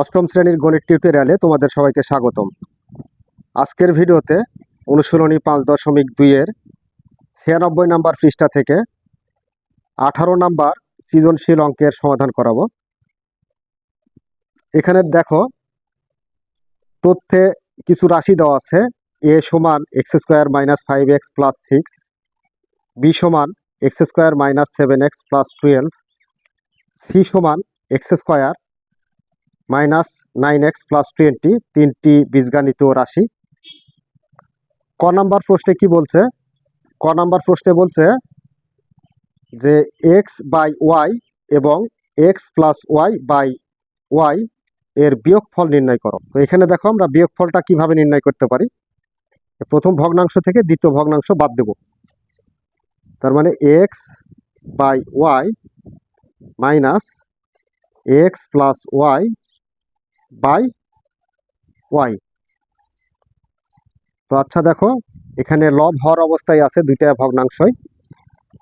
অষ্টম শ্রেণির গণিত টিউটোরিয়ালে তোমাদের সবাইকে স্বাগতম। আজকের ভিডিওতে অনুশীলনী পাঁচ দশমিক দুইয়ের ছিয়ানব্বই নাম্বার পৃষ্ঠা থেকে আঠারো নাম্বার সৃজনশীল অঙ্কের সমাধান করাবো। এখানে দেখো, তথ্যে কিছু রাশি দেওয়া আছে, এ সমান x square minus five x plus six, B সমান x square minus seven x plus twelve, C সমান x square minus nine x plus twenty তিনটি বীজগাণিত রাশি। ক নাম্বার প্রশ্নে কি বলছে? ক নাম্বার প্রশ্নে বলছে যে এক্স বাই ওয়াই এবং x plus y by y এর বিয়োগফল নির্ণয় করো। তো এখানে দেখো আমরা বিয়োগফলটা কীভাবে নির্ণয় করতে পারি? প্রথম ভগ্নাংশ থেকে দ্বিতীয় ভগ্নাংশ বাদ দেব। তার মানে x by y minus x plus y by y. তো আচ্ছা দেখো, এখানে লব হর অবস্থায় আছে দুইটা ভগ্নাংশই।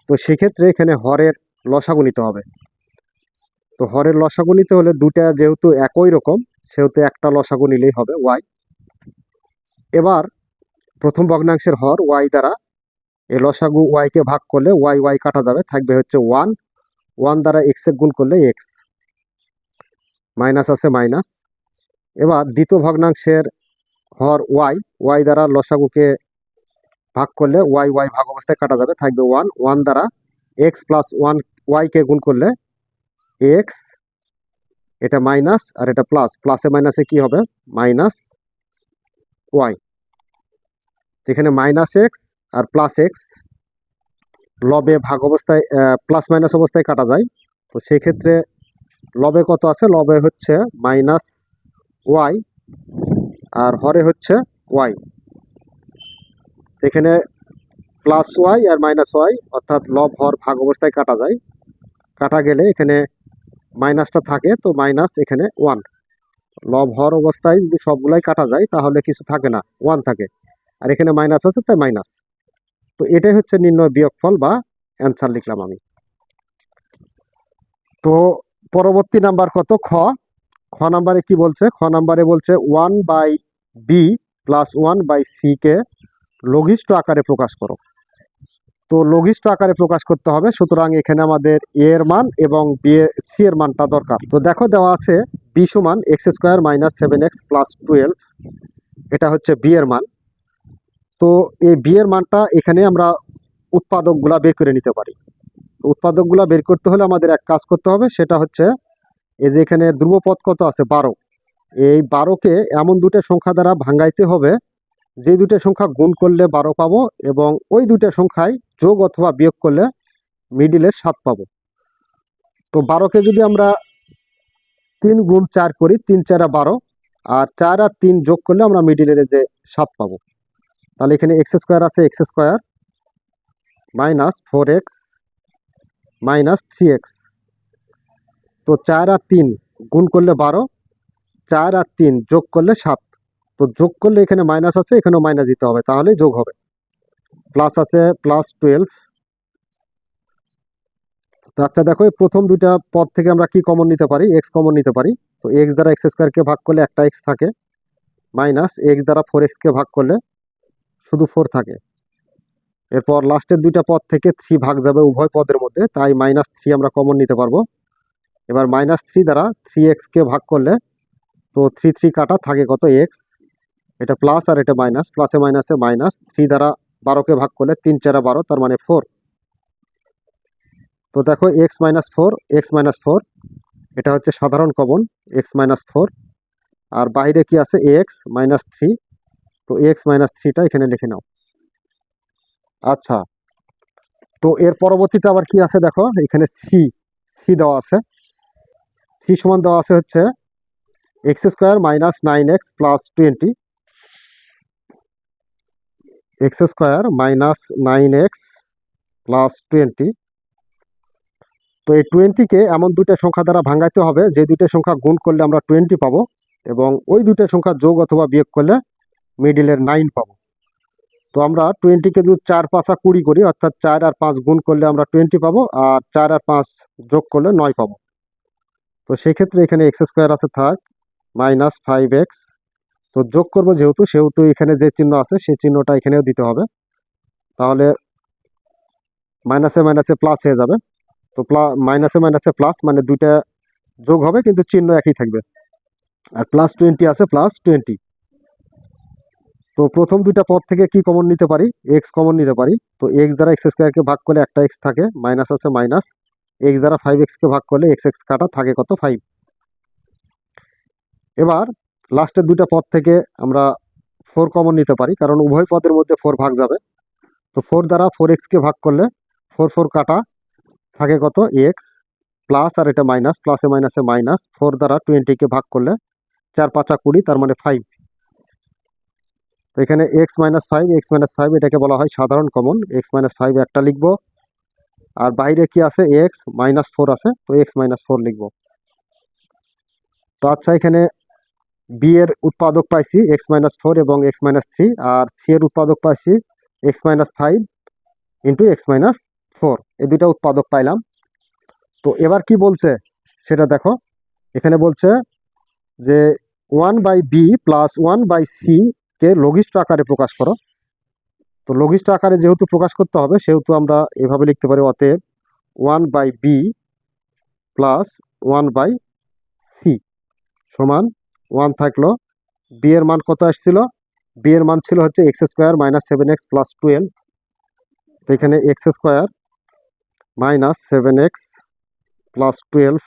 তো সেক্ষেত্রে এখানে হরের লসাগু নিতে হবে। তো হরের লসাগু নিতে হলে দুটা যেহেতু একই রকম, সেহেতু একটা লসাগু নিলেই হবে ওয়াই। এবার প্রথম ভগ্নাংশের হর ওয়াই দ্বারা এই লসাগু ওয়াইকে ভাগ করলে ওয়াই ওয়াই কাটা যাবে, থাকবে হচ্ছে ওয়ান। ওয়ান দ্বারা এক্স গুণ করলে এক্স। মাইনাস আছে মাইনাস। এবার দ্বিতীয় ভগ্নাংশের হর ওয়াই ওয়াই দ্বারা লসাগুকে ভাগ করলে ওয়াই ওয়াই ভাগ অবস্থায় কাটা যাবে, থাকবে ওয়ান। ওয়ান দ্বারা এক্স প্লাস ওয়ান ওয়াইকে গুণ করলে এক্স, এটা মাইনাস আর এটা প্লাস। প্লাসে মাইনাসে কি হবে? Minus y. এখানে মাইনাস এক্স আর প্লাস এক্স লবে ভাগ অবস্থায় প্লাস মাইনাস অবস্থায় কাটা যায়। তো সেক্ষেত্রে লবে কত আছে? লবে হচ্ছে মাইনাস ওয়াই, আর হরে হচ্ছে ওয়াই। এখানে প্লাস ওয়াই আর মাইনাস ওয়াই, অর্থাৎ লব, হর, ভাগ অবস্থায় কাটা যায়। কাটা গেলে এখানে মাইনাসটা থাকে, তো মাইনাস এখানে ওয়ান। লব, হর অবস্থায় যদি সবগুলাই কাটা যায়, তাহলে কিছু থাকে না, ওয়ান থাকে। আর এখানে মাইনাস আছে, তাই মাইনাস। তো এটাই হচ্ছে নির্ণয় বিয়োগফল বা অ্যান্সার লিখলাম আমি। তো পরবর্তী নাম্বার কত? খ। খ নাম্বারে কি বলছে? খ নাম্বারে বলছে one by B plus one by C কে লঘিষ্ঠ আকারে প্রকাশ করো। তো লঘিষ্ঠ আকারে প্রকাশ করতে হবে, সুতরাং এখানে আমাদের এ এর মান এবং বি সি এর মানটা দরকার। তো দেখো দেওয়া আছে বি সমান x square minus seven x plus twelve এটা হচ্ছে বি এর মান। তো এই বি এর মানটা এখানে আমরা উৎপাদকগুলা বের করে নিতে পারি। উৎপাদকগুলা বের করতে হলে আমাদের এক কাজ করতে হবে, সেটা হচ্ছে এই যে এখানে ধ্রুবপদ কত আছে? বারো। এই বারোকে এমন দুটো সংখ্যা দ্বারা ভাঙ্গাইতে হবে, যে দুটো সংখ্যা গুণ করলে বারো পাবো এবং ওই দুটো সংখ্যায় যোগ অথবা বিয়োগ করলে মিডিলে সাত পাবো। তো বারোকে যদি আমরা তিন গুণ চার করি, তিন চারা বারো, আর চার আর তিন যোগ করলে আমরা মিডিলের যে সাত পাবো। তাহলে এখানে এক্স স্কোয়ার আছে x square minus four x minus three x তো চার আর তিন গুণ করলে বারো, চার আর তিন যোগ করলে সাত। তো যোগ করলে এখানে মাইনাস আছে, এখানেও মাইনাস দিতে হবে, তাহলে যোগ হবে। প্লাস আছে প্লাস টুয়েলভ তো আচ্ছা দেখো প্রথম দুইটা পদ থেকে আমরা কি কমন নিতে পারি? এক্স কমন নিতে পারি। তো এক্স দ্বারা এক্স স্কোয়ারকে ভাগ করলে একটা এক্স থাকে মাইনাস এক্স দ্বারা ফোর এক্সকে ভাগ করলে শুধু ফোর থাকে। এরপর লাস্টের দুইটা পদ থেকে থ্রি ভাগ যাবে উভয় পদের মধ্যে, তাই মাইনাস থ্রি আমরা কমন নিতে পারব। এবার মাইনাস থ্রি দ্বারা থ্রি এক্সকে ভাগ করলে তো থ্রি থ্রি কাটা থাকে কত এক্স এটা প্লাস আর এটা মাইনাস প্লাসে মাইনাসে মাইনাস থ্রি দ্বারা বারোকে ভাগ করলে তিন চারা বারো, তার মানে ফোর তো দেখো x minus four x minus four এটা হচ্ছে সাধারণ কমন এক্স মাইনাস ফোর আর বাইরে কি আছে? এক্স মাইনাস থ্রি তো এক্স মাইনাস থ্রিটা এখানে লিখে নাও। আচ্ছা তো এর পরবর্তীতে আবার কি আছে দেখো? এখানে সি সি দেওয়া আছে। সি সমান দেওয়া আছে হচ্ছে x square minus nine x plus twenty. X square minus nine x plus twenty. তো এই টোয়েন্টিকে এমন দুইটা সংখ্যা দ্বারা ভাঙাইতে হবে, যে দুইটা সংখ্যা গুণ করলে আমরা টোয়েন্টি পাবো এবং ওই দুইটা সংখ্যা যোগ অথবা বিয়োগ করলে মিডিলের নাইন পাবো। তো আমরা টোয়েন্টিকে যদি চার পাঁচা কুড়ি করি, অর্থাৎ চার আর পাঁচ গুণ করলে আমরা টোয়েন্টি পাবো, আর চার আর পাঁচ যোগ করলে নয় পাবো। তো সেক্ষেত্রে এখানে এক্স স্কোয়ার আছে থাক মাইনাস ফাইভ এক্স তো যোগ করব যেহেতু, সেহেতু এখানে যে চিহ্ন আছে, সেই চিহ্নটা এখানেও দিতে হবে। তাহলে মাইনাসে মাইনাসে প্লাস হয়ে যাবে। তো মাইনাসে মাইনাসে প্লাস মানে দুইটা যোগ হবে, কিন্তু চিহ্ন একই থাকবে। আর প্লাস টোয়েন্টি আছে প্লাস টোয়েন্টি তো প্রথম দুইটা পদ থেকে কি কমন নিতে পারি? এক্স কমন নিতে পারি। তো এক্স দ্বারা এক্স স্কোয়ারকে ভাগ করলে একটা এক্স থাকে মাইনাস আছে মাইনাস এক্স দ্বারা ফাইভ এক্সকে ভাগ করলে এক্স এক্স কাটা থাকে কত ফাইভ এবার লাস্টের দুইটা পদ থেকে আমরা ফোর কমন নিতে পারি, কারণ উভয় পদের মধ্যে ফোর ভাগ যাবে। তো ফোর দ্বারা ফোর এক্সকে ভাগ করলে ফোর ফোর কাটা থাকে কত এক্স প্লাস আর এটা মাইনাস প্লাসে মাইনাসে মাইনাস ফোর দ্বারা টোয়েন্টিকে ভাগ করলে চার পাঁচা কুড়ি, তার মানে ফাইভ তো এখানে x minus five x minus five এটাকে বলা হয় সাধারণ কমন এক্স মাইনাস ফাইভ একটা লিখব। আর বাইরে কি আছে? এক্স মাইনাস ফোর আছে, তো এক্স মাইনাস ফোর লিখব। তো আচ্ছা এখানে বি এর উৎপাদক পাইছি এক্স মাইনাস ফোর এবং এক্স মাইনাস থ্রি আর সি এর উৎপাদক পাইছি x minus five into x minus four এই দুইটা উৎপাদক পাইলাম। তো এবার কি বলছে? সেটা দেখো। এখানে বলছে যে one by B plus one by C কে লঘিষ্ঠ আকারে প্রকাশ করো। তো লঘিষ্ঠ আকারে যেহেতু প্রকাশ করতে হবে, সেহেতু আমরা এভাবে লিখতে পারি অতএব one by B plus one by C সমান ওয়ান থাকল বি এর মান কত আসছিল? বি এর মান ছিল হচ্ছে x square minus seven x plus twelve তো এখানে x square minus seven x plus twelve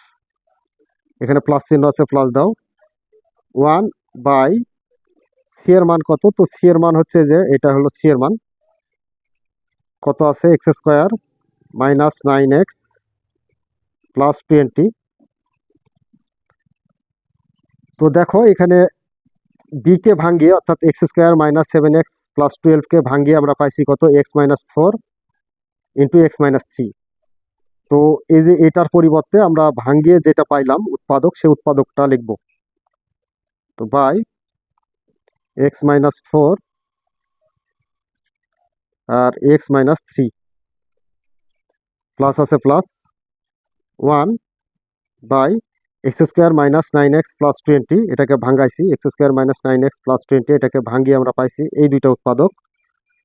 এখানে প্লাস চিহ্ন আছে প্লাস দাও। ওয়ান বাই সি এর মান কত? তো সি এর মান হচ্ছে যে, এটা হলো সি এর মান। কত আছে? X square minus nine x plus twenty তো দেখো, এখানে বি কে ভাঙ্গিয়ে, অর্থাৎ x square minus seven x plus টুয়েলভকে ভাঙ্গিয়ে আমরা পাইছি কত? X minus four into x minus three তো এই যে এটার পরিবর্তে আমরা ভাঙ্গিয়ে যেটা পাইলাম, উৎপাদক, সেই উৎপাদকটা লিখব। তো বাই এক্স মাইনাস ফোর আর এক্স মাইনাস থ্রি প্লাস আছে plus one by x square minus nine x plus twenty এটাকে ভাঙ্গাইছি x square minus nine x plus twenty এটাকে ভাঙ্গিয়ে আমরা পাইছি এই দুইটা উৎপাদক।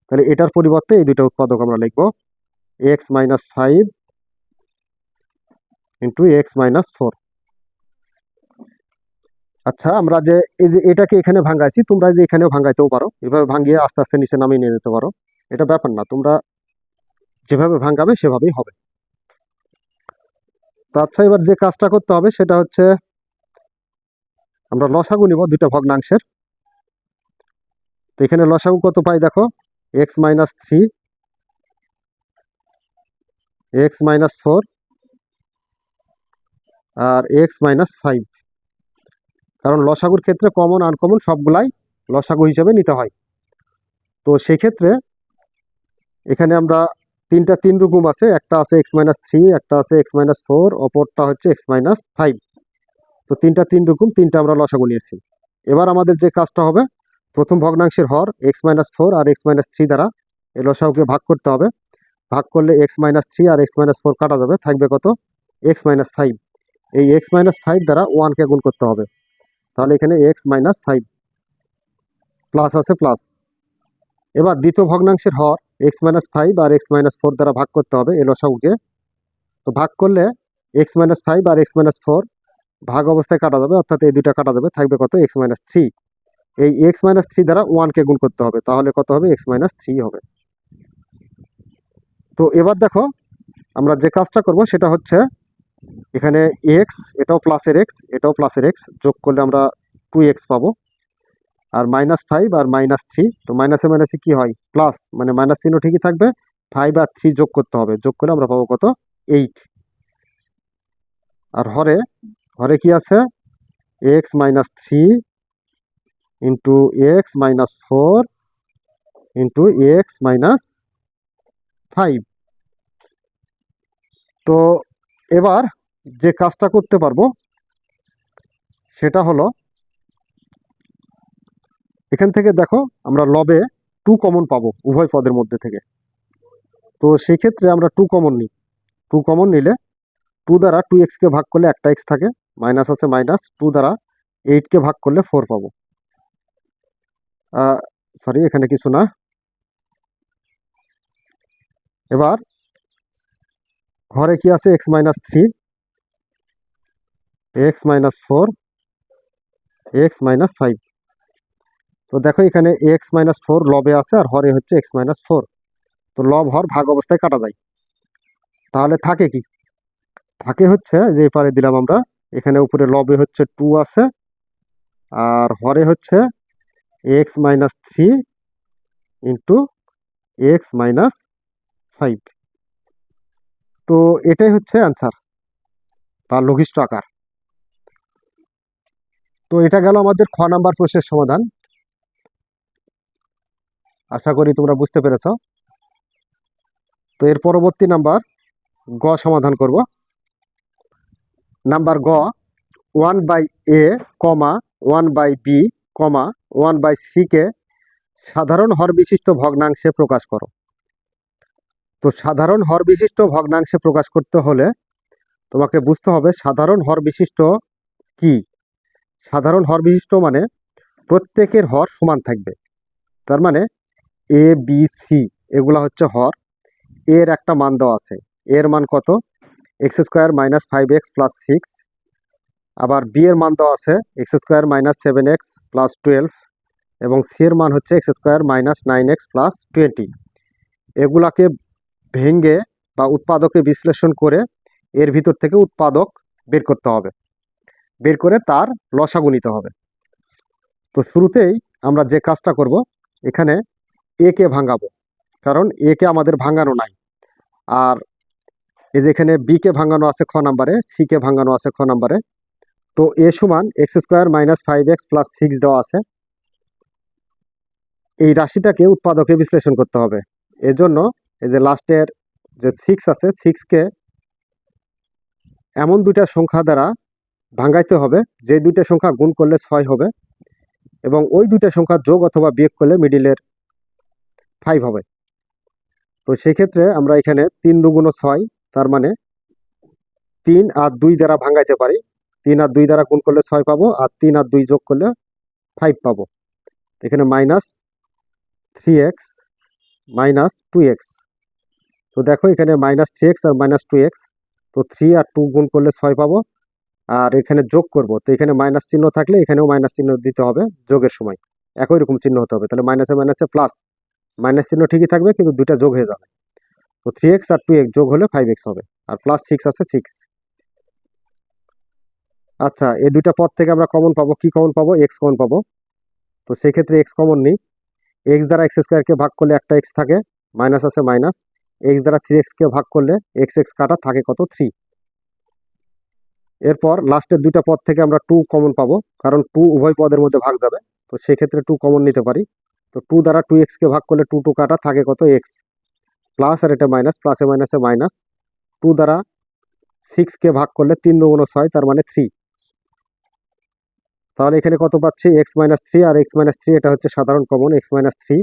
তাহলে এটার পরিবর্তে এই দুইটা উৎপাদক আমরা লিখব x minus five into x minus four আচ্ছা আমরা যে, এই যে এটাকে এখানে ভাঙ্গাইছি, তোমরা যে এখানেও ভাঙ্গাইতেও পারো। এভাবে ভাঙ্গিয়ে আস্তে আস্তে নিচে নামিয়ে নিয়ে যেতে পারো। এটা ব্যাপার না, তোমরা যেভাবে ভাঙ্গাবে সেভাবেই হবে। তো আচ্ছা এবার যে কাজটা করতে হবে সেটা হচ্ছে, আমরা লসাগু নিব দুইটা ভগ্নাংশের। তো এখানে লসাগু কত পাই দেখো? X minus three x minus four আর এক্স মাইনাস ফাইভ কারণ লসাগুর ক্ষেত্রে কমন আনকমন সবগুলাই লসাগু হিসেবে নিতে হয়। তো সেক্ষেত্রে এখানে আমরা তিনটা তিন রকম আছে একটা আছে এক্স মাইনাস থ্রি একটা আছে এক্স মাইনাস ফোর অপরটা হচ্ছে এক্স মাইনাস ফাইভ তো তিনটা তিন রকম তিনটা আমরা লসাগু নিয়েছি এবার আমাদের যে কাজটা হবে প্রথম ভগ্নাংশের হর এক্স মাইনাস ফোর আর এক্স মাইনাস থ্রি দ্বারা এই লসাগুকে ভাগ করতে হবে ভাগ করলে এক্স মাইনাস থ্রি আর এক্স মাইনাস ফোর কাটা যাবে থাকবে কত এক্স মাইনাস ফাইভ এই এক্স মাইনাস ফাইভ দ্বারা ওয়ানকে গুণ করতে হবে তাহলে এখানে এক্স মাইনাস ফাইভ প্লাস আছে প্লাস এবার দ্বিতীয় ভগ্নাংশের হর এক্স মাইনাস ফাইভ আর এক্স মাইনাস ফোর দ্বারা ভাগ করতে হবে, এই লসাগুকে। তো ভাগ করলে এক্স মাইনাস ফাইভ আর এক্স মাইনাস ফোর ভাগ অবস্থায় কাটা যাবে, অর্থাৎ এই দুইটা কাটা যাবে, থাকবে কত? এক্স মাইনাস থ্রি এই এক্স মাইনাস থ্রি দ্বারা ওয়ানকে গুণ করতে হবে, তাহলে কত হবে? এক্স মাইনাস থ্রি হবে। তো এবার দেখো, আমরা যে কাজটা করব সেটা হচ্ছে, এখানে এক্স এটাও প্লাসের এক্স এটাও প্লাসের এক্স যোগ করলে আমরা টু এক্স পাবো। আর মাইনাস ফাইভ আর মাইনাস থ্রি তো মাইনাসে মাইনাসে কি হয়? প্লাস মানে মাইনাস চিহ্ন ঠিকই থাকবে। ফাইভ আর থ্রি যোগ করতে হবে। যোগ করে আমরা পাবো কত? এইট আর হরে হরে কি আছে? X minus three into x minus four into x minus five তো এবার যে কাজটা করতে পারব, সেটা হলো এখান থেকে দেখো, আমরা লবে টু কমন পাবো উভয় পদের মধ্যে থেকে। তো সেক্ষেত্রে আমরা টু কমন নিই। টু কমন নিলে টু দ্বারা টু এক্সকে ভাগ করলে একটা এক্স থাকে মাইনাস আছে মাইনাস টু দ্বারা এইটকে ভাগ করলে ফোর পাবো। সরি এখানে কিছু না। এবার ঘরে কি আছে? X minus three x minus four x minus five তো দেখো এখানে এক্স মাইনাস ফোর লবে আছে আর হরে হচ্ছে এক্স মাইনাস ফোর তো লব, হর ভাগ অবস্থায় কাটা যায়। তাহলে থাকে কি? থাকে হচ্ছে যে পারে দিলাম আমরা, এখানে উপরে লবে হচ্ছে টু আছে, আর হরে হচ্ছে x minus three into x minus five তো এটাই হচ্ছে অ্যান্সার বা লঘিষ্ঠ আকার। তো এটা গেল আমাদের খ নাম্বার প্রশ্নের সমাধান। আশা করি তোমরা বুঝতে পেরেছ। তো এর পরবর্তী নাম্বার গ সমাধান করব। নাম্বার গ one by A comma one by B comma one by সিকে সাধারণ হর বিশিষ্ট ভগ্নাংশে প্রকাশ করো। তো সাধারণ হর বিশিষ্ট ভগ্নাংশে প্রকাশ করতে হলে তোমাকে বুঝতে হবে সাধারণ হর বিশিষ্ট কি? সাধারণ হর বিশিষ্ট মানে প্রত্যেকের হর সমান থাকবে। তার মানে এ বি সি এগুলা হচ্ছে হর। এর একটা মান দেওয়া আছে। এর মান কত? X square minus five x plus six আবার বি এর মান দেওয়া আছে x square minus seven x plus twelve এবং সি এর মান হচ্ছে x square minus nine x plus twenty এগুলাকে ভেঙ্গে বা উৎপাদকে বিশ্লেষণ করে এর ভিতর থেকে উৎপাদক বের করতে হবে। বের করে তার লসাগু নিতে হবে। তো শুরুতেই আমরা যে কাজটা করব, এখানে এ কে ভাঙাবো? কারণ এ কে আমাদের ভাঙানো নাই। আর এই যে এখানে বি কে ভাঙানো আছে খ নাম্বারে সি কে ভাঙানো আছে খ নাম্বারে, তো এ সমান x square minus five x plus six দেওয়া আছে। এই রাশিটাকে উৎপাদকে বিশ্লেষণ করতে হবে। এজন্য এই যে লাস্টের যে সিক্স আছে সিক্সকে এমন দুইটা সংখ্যা দ্বারা ভাঙাইতে হবে যে দুইটা সংখ্যা গুণ করলে ছয় হবে এবং ওই দুইটা সংখ্যা যোগ অথবা বিয়োগ করলে মিডিলের ফাইভ হবে। তো সেই ক্ষেত্রে আমরা এখানে তিন দুগুণ ছয়, তার মানে তিন আর দুই দ্বারা ভাঙাইতে পারি। তিন আর দুই দ্বারা গুণ করলে ছয় পাবো আর তিন আর দুই যোগ করলে ফাইভ পাবো। এখানে minus three x minus two x তো দেখো এখানে মাইনাস থ্রি এক্স আর মাইনাস টু এক্স তো থ্রি আর টু গুণ করলে ছয় পাবো আর এখানে যোগ করব। তো এখানে মাইনাস চিহ্ন থাকলে এখানেও মাইনাস চিহ্ন দিতে হবে যোগের সময়। একই রকম চিহ্ন হতে হবে। তাহলে মাইনাসে মাইনাসে প্লাস মাইনাস চিহ্ন ঠিকই থাকবে, কিন্তু দুইটা যোগ হয়ে যাবে। তো থ্রি এক্স আর টু এক্স যোগ হলে ফাইভ এক্স হবে, আর প্লাস সিক্স আছে সিক্স আচ্ছা এই দুইটা পদ থেকে আমরা কমন পাবো, কি কমন পাবো? এক্স কমন পাবো। তো সেই ক্ষেত্রে এক্স কমন নিই। এক্স দ্বারা এক্স স্কোয়ারকে ভাগ করলে একটা এক্স থাকে মাইনাস আছে মাইনাস এক্স দ্বারা থ্রি এক্সকে ভাগ করলে এক্স এক্স কাটা থাকে কত? থ্রি এরপর লাস্টের দুইটা পদ থেকে আমরা টু কমন পাবো, কারণ টু উভয় পদের মধ্যে ভাগ যাবে, তো সেই ক্ষেত্রে টু কমন নিতে পারি। তো টু দ্বারা টু এক্সকে ভাগ করলে টু টু কাটা থাকে কত এক্স প্লাস আর এটা মাইনাস প্লাসে মাইনাসে মাইনাস টু দ্বারা সিক্সকে ভাগ করলে তিন দুগুণ ছয়, তার মানে থ্রি তাহলে এখানে কত পাচ্ছি? এক্স মাইনাস থ্রি আর এক্স মাইনাস থ্রি এটা হচ্ছে সাধারণ কমন এক্স মাইনাস থ্রি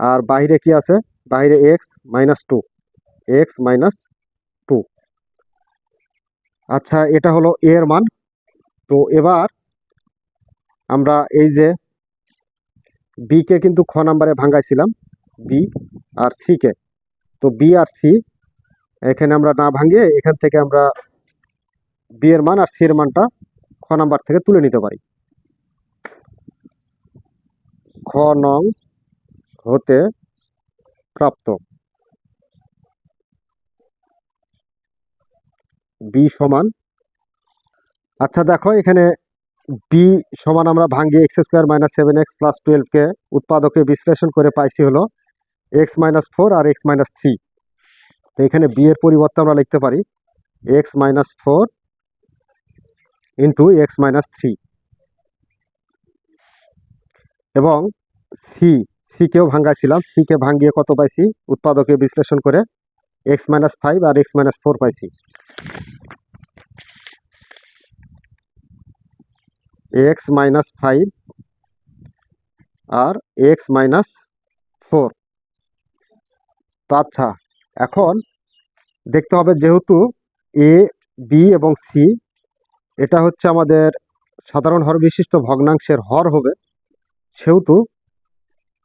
আর বাইরে কি আছে? বাইরে x minus two x minus two আচ্ছা এটা হলো এর মান। তো এবার আমরা এই যে বি কে কিন্তু খ নাম্বারে ভাঙ্গাইছিলাম বি আর সি কে। তো বি আর সি এখানে আমরা না ভাঙিয়ে এখান থেকে আমরা বি এর মান আর সি এর মানটা খ নাম্বার থেকে তুলে নিতে পারি। খ নং হতে প্রাপ্ত। বি সমান আচ্ছা দেখো এখানে বি সমান আমরা ভাঙ্গি x square minus seven x plus টুয়েলভকে উৎপাদকে বিশ্লেষণ করে পাইছি হলো এক্স মাইনাস ফোর আর এক্স মাইনাস থ্রি তো এখানে বি এর পরিবর্তে আমরা লিখতে পারি x minus four into x minus three এবং সি সিকেও ভাঙ্গাইছিলাম সিকে ভাঙ্গিয়ে কত পাইছি? উৎপাদকে বিশ্লেষণ করে এক্স মাইনাস ফাইভ আর এক্স মাইনাস ফোর পাইছি। এক্স মাইনাস ফাইভ আর এক্স মাইনাস ফোর। আচ্ছা এখন দেখতে হবে যেহেতু এ, বি এবং সি, এটা হচ্ছে আমাদের সাধারণ হর বিশিষ্ট ভগ্নাংশের হর হবে, সেহেতু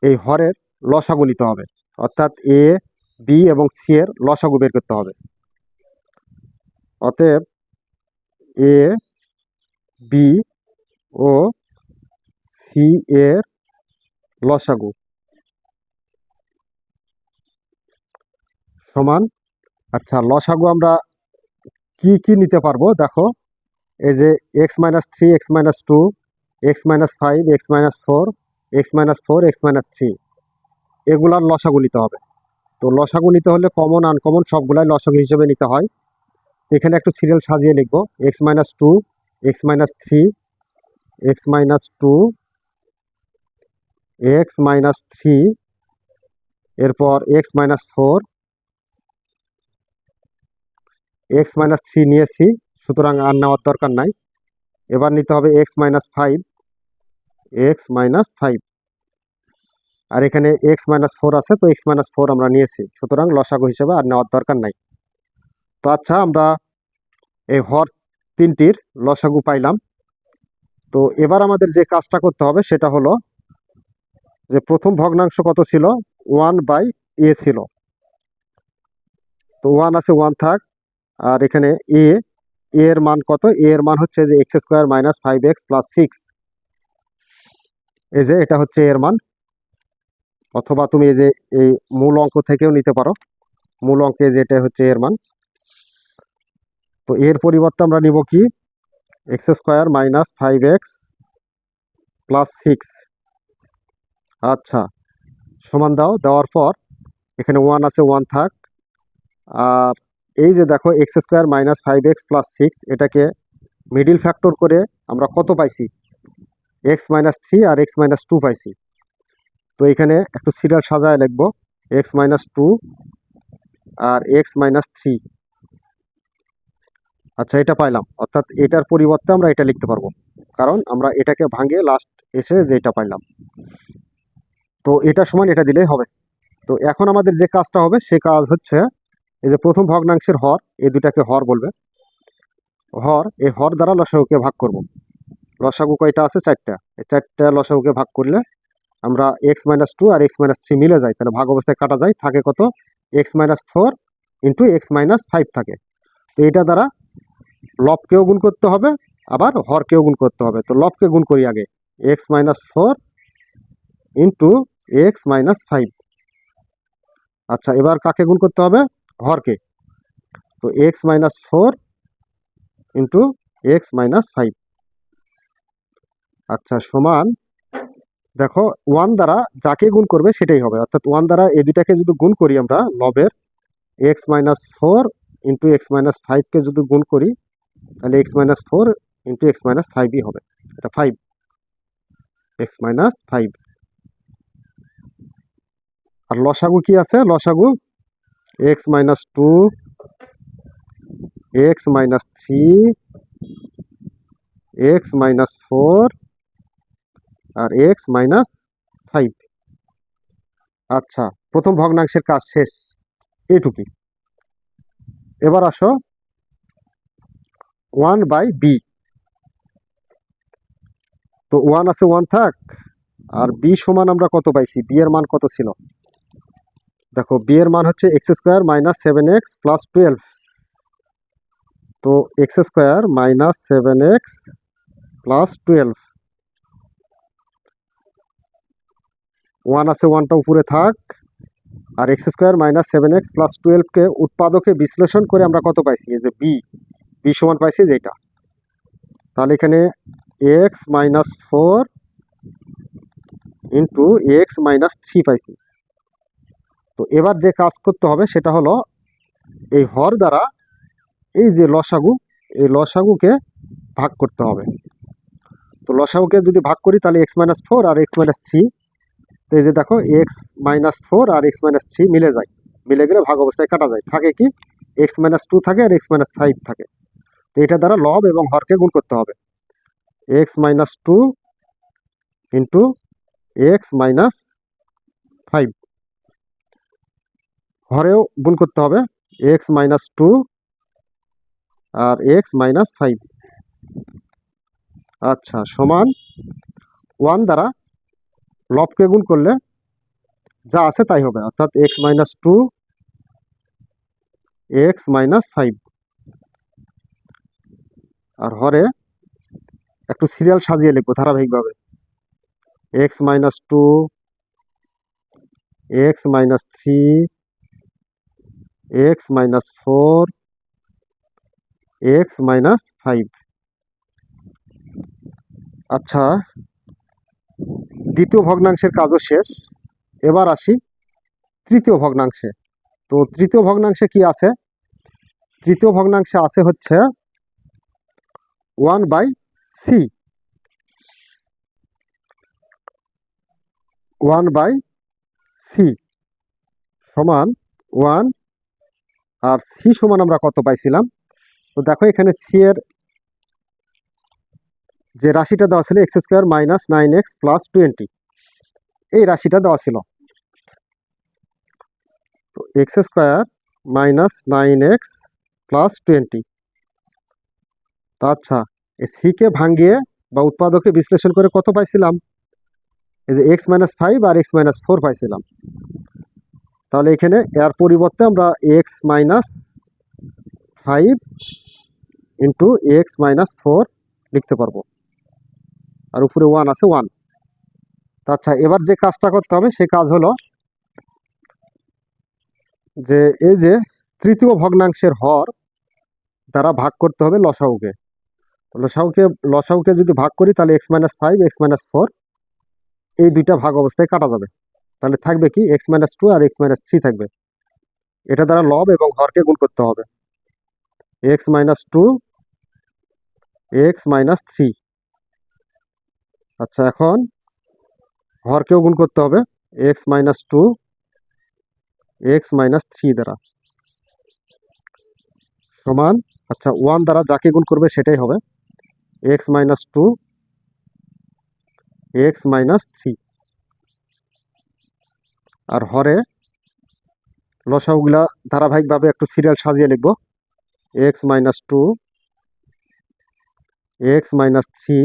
এই হরের লসাগু নিতে হবে, অর্থাৎ এ, বি এবং সি এর লসাগু বের করতে হবে। অতএব এ, বি ও সি এর লসাগু সমান আচ্ছা লসাগু আমরা কি কি নিতে পারব? দেখো, এই যে x minus three, x minus two, x minus five, x minus four, x minus four, x minus three, এগুলার লসাগু নিতে হবে। তো লসাগু নিতে হলে কমন, আনকমন সবগুলাই লসাগু হিসেবে নিতে হয়। এখানে একটু সিরিয়াল সাজিয়ে লিখব, x minus two, x minus three x minus two x minus three এরপর x minus four x minus three নিয়েছি, সুতরাং আর নেওয়ার দরকার নাই। এবার নিতে হবে x minus five x minus five আর এখানে এক্স মাইনাস ফোর আছে, তো এক্স মাইনাস ফোর আমরা নিয়েছি, সুতরাং লসাগু হিসেবে আর নেওয়ার দরকার নাই। তো আচ্ছা আমরা এই হর তিনটির লসাগু পাইলাম। তো এবার আমাদের যে কাজটা করতে হবে সেটা হলো যে প্রথম ভগ্নাংশ কত ছিল? ওয়ান বাই এ ছিল। তো ওয়ান আছে ওয়ান থাক, আর এখানে এ এর মান কত? এ এর মান হচ্ছে যে x square minus five x plus six. এই যে এটা হচ্ছে এর মান। অথবা তুমি এই যে এই মূল অঙ্ক থেকেও নিতে পারো। মূল অঙ্কে যেটা হচ্ছে এর মান। তো এর পরিবর্তে আমরা নিব কি? X square minus five x plus six. আচ্ছা সমান দাও, দেওয়ার পর এখানে ওয়ান আছে, ওয়ান থাক। আর এই যে দেখো, x square minus five x plus six, এটাকে মিডিল ফ্যাক্টর করে আমরা কত পাইছি? এক্স মাইনাস থ্রি আর এক্স মাইনাস টু পাইছি। তো এখানে একটু সিরিয়াল সাজায় লিখব, এক্স মাইনাস টু আর এক্স মাইনাস থ্রি। আচ্ছা এটা পাইলাম। অর্থাৎ এটার পরিবর্তে আমরা এটা লিখতে পারব। কারণ আমরা এটাকে ভাঙে লাস্ট এসে যে এটা পাইলাম। তো এটা সমান এটা দিলেই হবে। তো এখন আমাদের যে কাজটা হবে, সে কাজ হচ্ছে এই যে প্রথম ভগ্নাংশের হর, এই দুটাকে হর বলবে। হর, এই হর দ্বারা লসাগুকে ভাগ করব। লসাগু কয়টা আছে? চারটা। এই চারটা লসাগুকে ভাগ করলে আমরা এক্স মাইনাস টু আর এক্স মাইনাস থ্রি মিলে যায় তাহলে ভাগ অবস্থায় কাটা যায়। থাকে কত? X minus four into x minus five থাকে। তো এটা দ্বারা লবকেও গুণ করতে হবে, আবার হরকেও গুণ করতে হবে। তো লবকে গুণ করি আগে। X minus four into x minus five আচ্ছা এবার কাকে গুণ করতে হবে? হরকে। তো x minus four into x minus five আচ্ছা সমান, দেখো ওয়ান দ্বারা যাকে গুণ করবে সেটাই হবে। অর্থাৎ ওয়ান দ্বারা এই দুটাকে যদি গুণ করি আমরা, লবের x minus four into x minus ফাইভকে যদি গুণ করি তাহলে x minus four into x minus ফাইভই হবে। এটা ফাইভ এক্স মাইনাস ফাইভ আর লসাগু কি আছে? লসাগু x minus two x minus three x minus four আর এক্স মাইনাস ফাইভ আচ্ছা প্রথম ভগ্নাংশের কাজ শেষ। এইটুকুই। এবার আসো ওয়ান বাই বি তো ওয়ান আছে ওয়ান থাক আর বি সমান আমরা কত পাইছি? বি এর মান কত ছিল? দেখো বি এর মান হচ্ছে x square minus seven x plus twelve তো x square minus seven x plus twelve one আছে ওয়ানটা উপরে থাক, আর x square minus seven x plus টুয়েলভকে উৎপাদকে বিশ্লেষণ করে আমরা কত পাইছি? এই যে বি বি সমান পাইছি যেটা। তাহলে এখানে x minus four into x minus three পাইছি। তো এবার যে কাজ করতে হবে সেটা হলো এই হর দ্বারা এই যে লসাগু, এই লসাগুকে ভাগ করতে হবে। তো লসাগুকে যদি ভাগ করি তাহলে এক্স মাইনাস ফোর আর এক্স মাইনাস থ্রি। তো এই যে দেখো এক্স মাইনাস ফোর আর এক্স মাইনাস থ্রি মিলে যায়। মিলে গেলে ভাগ অবস্থায় কাটা যায়। থাকে কি? এক্স মাইনাস টু থাকে আর এক্স মাইনাস ফাইভ থাকে। তো এটা দ্বারা লব এবং হরকে গুণ করতে হবে। X minus two into x minus five হরেও গুণ করতে হবে এক্স মাইনাস টু আর এক্স মাইনাস ফাইভ আচ্ছা সমান ওয়ান দ্বারা লবকে গুণ করলে যা আছে তাই হবে। অর্থাৎ x minus two x minus five আর হরে একটু সিরিয়াল সাজিয়ে লিখব ধারাবাহিকভাবে। X minus two x minus three x minus four x minus five আচ্ছা দ্বিতীয় ভগ্নাংশের কাজও শেষ। এবার আসি তৃতীয় ভগ্নাংশে। তো তৃতীয় ভগ্নাংশে কি আছে? তৃতীয় ভগ্নাংশে আছে হচ্ছে one by c. One by c সমান ওয়ান আর সি সমান আমরা কত পাইছিলাম? তো দেখো এখানে সি এর যে রাশিটা দেওয়া ছিল x square minus nine x plus twenty, এই রাশিটা দেওয়া ছিল। তো x square minus nine x plus twenty আচ্ছা সিকে ভাঙ্গিয়ে বা উৎপাদকে বিশ্লেষণ করে কত পাইছিলাম? এই যে এক্স মাইনাস ফাইভ আর এক্স মাইনাস ফোর পাইছিলাম। তাহলে এখানে এর পরিবর্তে আমরা x minus five into x minus four লিখতে পারব। আর উপরে ওয়ান আছে ওয়ান আচ্ছা এবার যে কাজটা করতে হবে সেই কাজ হলো যে এই যে তৃতীয় ভগ্নাংশের হর দ্বারা ভাগ করতে হবে লসাউকে লসাউকে লসাউকে যদি ভাগ করি, তাহলে x minus five x minus four এই দুইটা ভাগ অবস্থায় কাটা যাবে। তাহলে থাকবে কি? এক্স মাইনাস টু আর এক্স মাইনাস থ্রি থাকবে। এটা দ্বারা লব এবং হরকে গুণ করতে হবে। X minus two x minus three আচ্ছা এখন হরকেও গুণ করতে হবে। X minus two x minus three দ্বারা। সমান আচ্ছা ওয়ান দ্বারা যাকে গুণ করবে সেটাই হবে। X minus two, x minus three. আর হরে লসাগুলা ধারাবাহিকভাবে একটু সিরিয়াল সাজিয়ে লিখব। X minus two, x minus three,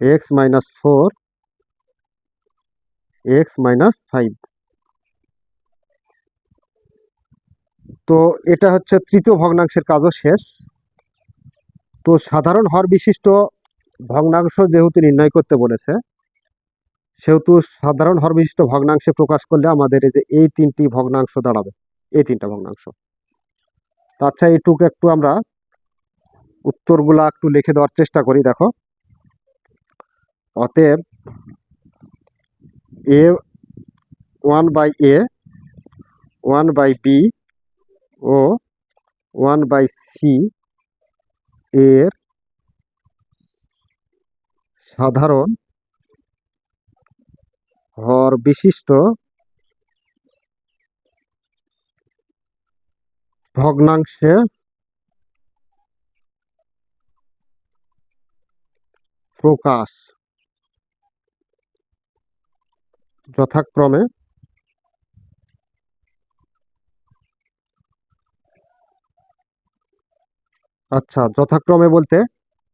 x minus four, x minus five. তো এটা হচ্ছে তৃতীয় ভগ্নাংশের কাজও শেষ। তো সাধারণ হর বিশিষ্ট ভগ্নাংশ যেহেতু নির্ণয় করতে বলেছে, সেহেতু সাধারণ হর বিশিষ্ট ভগ্নাংশে প্রকাশ করলে আমাদের এই যে এই তিনটি ভগ্নাংশ দাঁড়াবে, এই তিনটা ভগ্নাংশ। আচ্ছা এইটুকু একটু আমরা উত্তরগুলা একটু লিখে দেওয়ার চেষ্টা করি, দেখো। অতএব এ one by a, one by b O one by C এর সাধারণ হর বিশিষ্ট ভগ্নাংশে প্রকাশ। যথাক্রমে আচ্ছা যথাক্রমে বলতে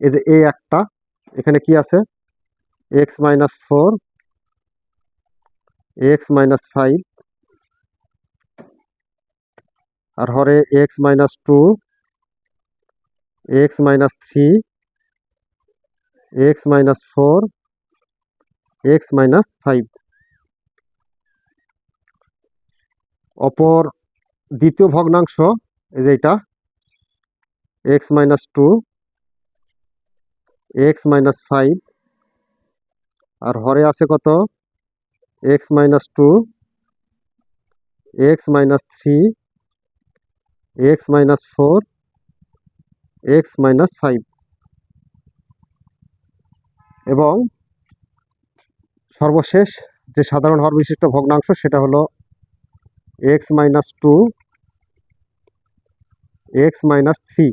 এই যে এ একটা, এখানে কি আছে? X minus four x minus five আর হরে x minus two x minus three x minus four x minus five অপর দ্বিতীয় ভগ্নাংশ, এই যে এটা x minus two, x minus five, আর হরে আছে কত? X minus two, x minus three, x minus four, x minus five. এবং সর্বশেষ যে সাধারণ হর বিশিষ্ট ভগ্নাংশ সেটা হলো x minus two, x minus three.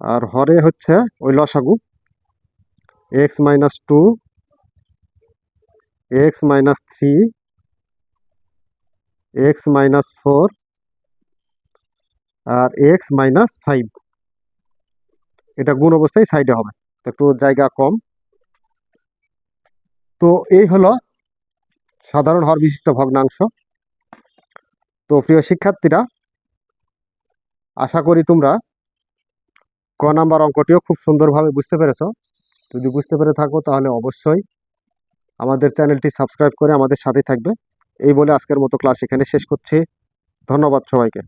আর হরে হচ্ছে ওই লসাগু, x minus two, x minus three, x minus four, আর এক্স মাইনাস ফাইভ। এটা গুণ অবস্থায় সাইডে হবে একটু জায়গা কম। তো এই হলো সাধারণ হর বিশিষ্ট ভগ্নাংশ। তো প্রিয় শিক্ষার্থীরা, আশা করি তোমরা ক নাম্বার অঙ্কটিও খুব সুন্দরভাবে বুঝতে পেরেছ। যদি বুঝতে পেরে থাকো তাহলে অবশ্যই আমাদের চ্যানেলটি সাবস্ক্রাইব করে আমাদের সাথে থাকবে। এই বলে আজকের মতো ক্লাস এখানে শেষ করছি। ধন্যবাদ সবাইকে।